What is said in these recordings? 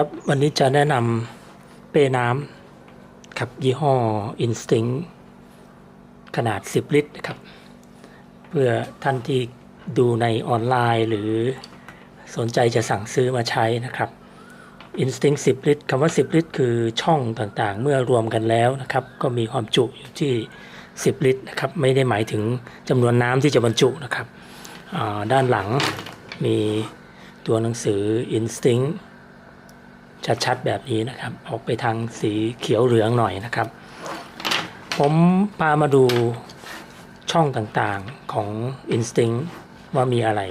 ครับวันนี้จะแนะนำเป้น้ำครับยี่ห้อ Instinct ขนาด 10 ลิตรนะครับ เพื่อท่านที่ดูในออนไลน์หรือสนใจจะสั่งซื้อมาใช้นะครับ Instinct 10 ลิตรคำว่า 10 ลิตร คือช่องต่างๆ เมื่อรวมกันแล้วนะครับ ก็มีความจุอยู่ที่ 10 ลิตรนะครับ ไม่ได้หมายถึงจำนวนน้ำที่จะบรรจุนะครับ ด้านหลังมีตัวหนังสือ Instinct ชัดๆแบบนี้นะครับ ออกไปทางสีเขียวเหลืองหน่อยนะครับ ผมพามาดูช่องต่างๆของ Instinct ว่ามีอะไร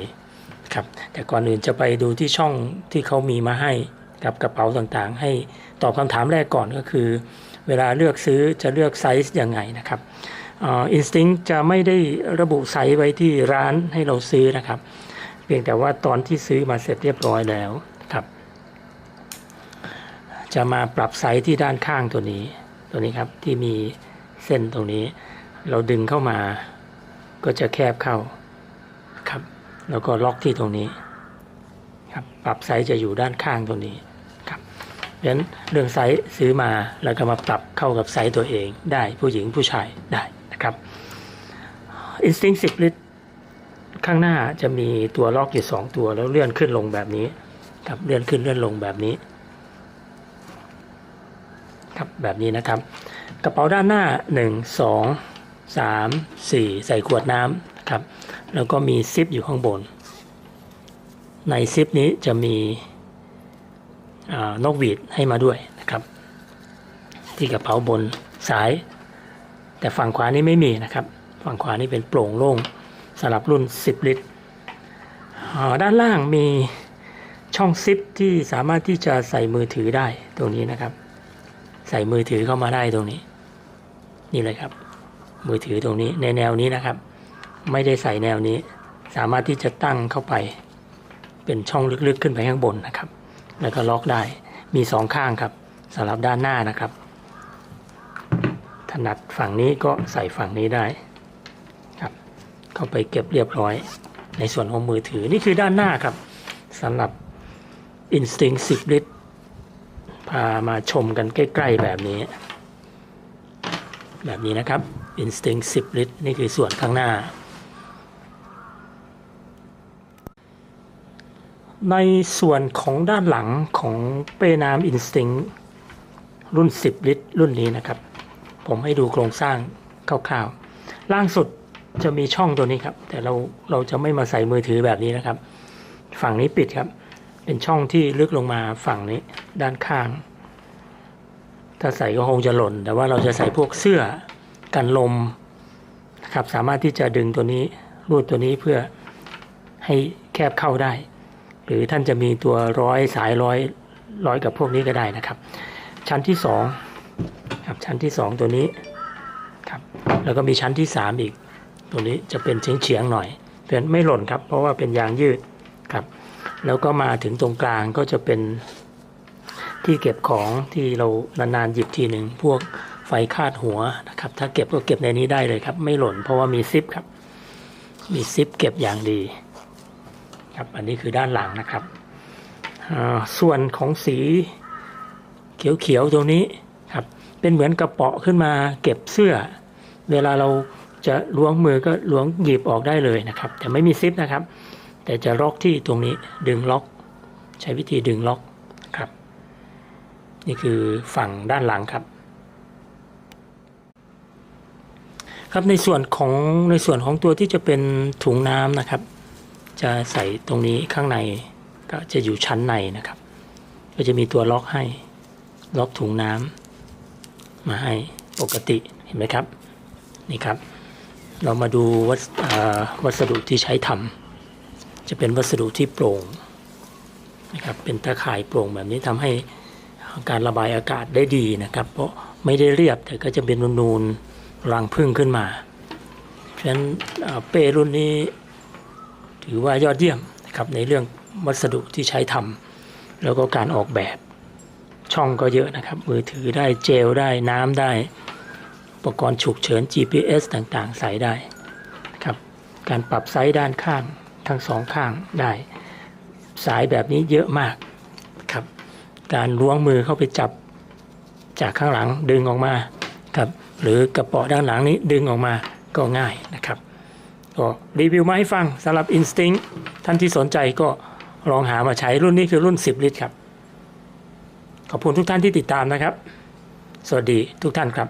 ครับแต่ก่อนอื่นจะไปดูที่ช่องที่เขามีมาให้กับกระเป๋าต่างๆ ให้ตอบคำถามแรกก่อนก็คือ เวลาเลือกซื้อจะเลือกไซส์ยังไงนะครับอินสติ้งจะไม่ได้ระบุไซส์ไว้ที่ร้านให้เราซื้อนะครับ เพียงแต่ว่าตอนที่ซื้อมาเสร็จเรียบร้อยแล้ว จะมาปรับไซส์ที่ด้านข้างตัวนี้ ตัวนี้ครับที่มีเส้นตรงนี้ เราดึงเข้ามา ก็จะแคบเข้าครับ แล้วก็ล็อกที่ตรงนี้ครับปรับไซส์จะอยู่ด้านข้างตรงนี้ครับเพราะฉะนั้นเรื่องไซส์ซื้อมาแล้วก็มาปรับเข้ากับไซส์ตัวเองได้ผู้หญิงผู้ชายได้นะครับ Instinct 10ลิตรข้างหน้าจะมีตัวล็อกอยู่ 2 ตัวแล้วเลื่อนขึ้นลงแบบนี้ครับเลื่อนขึ้นเลื่อนลงแบบนี้ ครับแบบนี้นะครับ กระเป๋าด้านหน้า 1 2 3 4 ใส่ขวดน้ำครับ แล้วก็มีซิปอยู่ข้างบน ในซิปนี้จะมีนกหวีดให้มาด้วยนะครับ ที่กระเป๋าบนสาย แต่ฝั่งขวานี้ไม่มีนะครับ ฝั่งขวานี้เป็นโปร่งโล่งสำหรับรุ่น 10 ลิตรด้านล่างมีช่องซิปที่สามารถที่จะใส่มือถือได้ตรงนี้นะครับ ใส่มือถือเข้ามาได้ตรงนี้ นี่เลยครับ มือถือตรงนี้ในแนวนี้นะครับ ไม่ได้ใส่แนวนี้ สามารถที่จะตั้งเข้าไป เป็นช่องลึกๆขึ้นไปข้างบนนะครับ แล้วก็ล็อกได้มีสองข้างครับสำหรับด้านหน้านะครับ ถนัดฝั่งนี้ก็ใส่ฝั่งนี้ได้ครับ เข้าไปเก็บเรียบร้อย ในส่วนของมือถือนี่คือด้านหน้าครับสำหรับ Instinct 10ลิตร พามาชมกันใกล้ ๆ แบบนี้ แบบนี้นะครับ Instinct 10 ลิตร นี่คือส่วนข้างหน้า ในส่วนของด้านหลังของเป้น้ำ Instinct รุ่น 10 ลิตร รุ่นนี้นะครับ ผมให้ดูโครงสร้างคร่าวๆ ล่างสุดจะมีช่องตัวนี้ครับ แต่เราเราจะไม่มาใส่มือถือแบบนี้นะครับ ฝั่งนี้ปิดครับ เป็นช่องที่ลึกลงมาฝั่งนี้ด้านข้าง ถ้าใส่ก็คงจะหล่น แต่ว่าเราจะใส่พวกเสื้อกันลมนะครับสามารถที่จะดึงตัวนี้รูดตัวนี้เพื่อให้แคบเข้าได้ หรือท่านจะมีตัวร้อยสายร้อยร้อยกับพวกนี้ก็ได้นะครับ ชั้นที่สองครับชั้นที่สองตัวนี้ครับแล้วก็มีชั้นที่สามอีก ตัวนี้จะเป็นเฉียงเฉียงๆหน่อยเพื่อนไม่หล่นครับ เพราะว่าเป็นยางยืด แล้วก็มาถึงตรงกลางก็จะเป็นที่เก็บของที่เรานานๆหยิบทีหนึ่งพวกไฟคาดหัวนะครับ ถ้าเก็บก็เก็บในนี้ได้เลยครับ ไม่หล่นเพราะว่ามีซิปครับ มีซิปเก็บอย่างดี ครับอันนี้คือด้านหลังนะครับ ส่วนของสีเขียวๆตรงนี้ครับ เป็นเหมือนกระเป๋าขึ้นมาเก็บเสื้อ เวลาเราจะล้วงมือก็ล้วงหยิบออกได้เลยนะครับ แต่ไม่มีซิปนะครับ แต่จะล็อกที่ตรงนี้ดึงล็อก ใช้วิธีดึงล็อกครับ นี่คือฝั่งด้านหลังครับ ครับในส่วนของในส่วนของตัวที่จะเป็นถุงน้ำนะครับ จะใส่ตรงนี้ข้างในก็จะอยู่ชั้นในนะครับ ก็จะมีตัวล็อกให้ล็อกถุงน้ำมาให้ปกติเห็นไหมครับ นี่ครับ เรามาดูวัสวัสดุที่ใช้ทำ จะเป็นวัสดุที่โปร่งนะครับเป็นตะข่ายโปร่งแบบนี้ทำให้การระบายอากาศได้ดีนะครับ เพราะไม่ได้เรียบแต่ก็จะเป็นนูนๆรังพึ่งขึ้นมาเพราะฉะนั้นเป้รุ่นนี้ถือว่ายอดเยี่ยมนะครับในเรื่องวัสดุที่ใช้ทำแล้วก็การออกแบบช่องก็เยอะนะครับ มือถือได้เจลได้น้ำได้ อุปกรณ์ฉุกเฉิน GPS ต่างๆ ใส่ได้ครับการปรับไซส์ด้านข้าง ทั้งสองข้างได้ สายแบบนี้เยอะมากครับ การล้วงมือเข้าไปจับจากข้างหลังดึงออกมาครับหรือกระเป๋อด้านหลังนี้ดึงออกมาก็ง่ายนะครับก็รีวิวมาให้ฟังสำหรับ Instinct ท่านที่สนใจก็ลองหามาใช้รุ่นนี้คือรุ่น 10 ลิตรครับ ขอบคุณทุกท่านที่ติดตามนะครับ สวัสดีทุกท่านครับ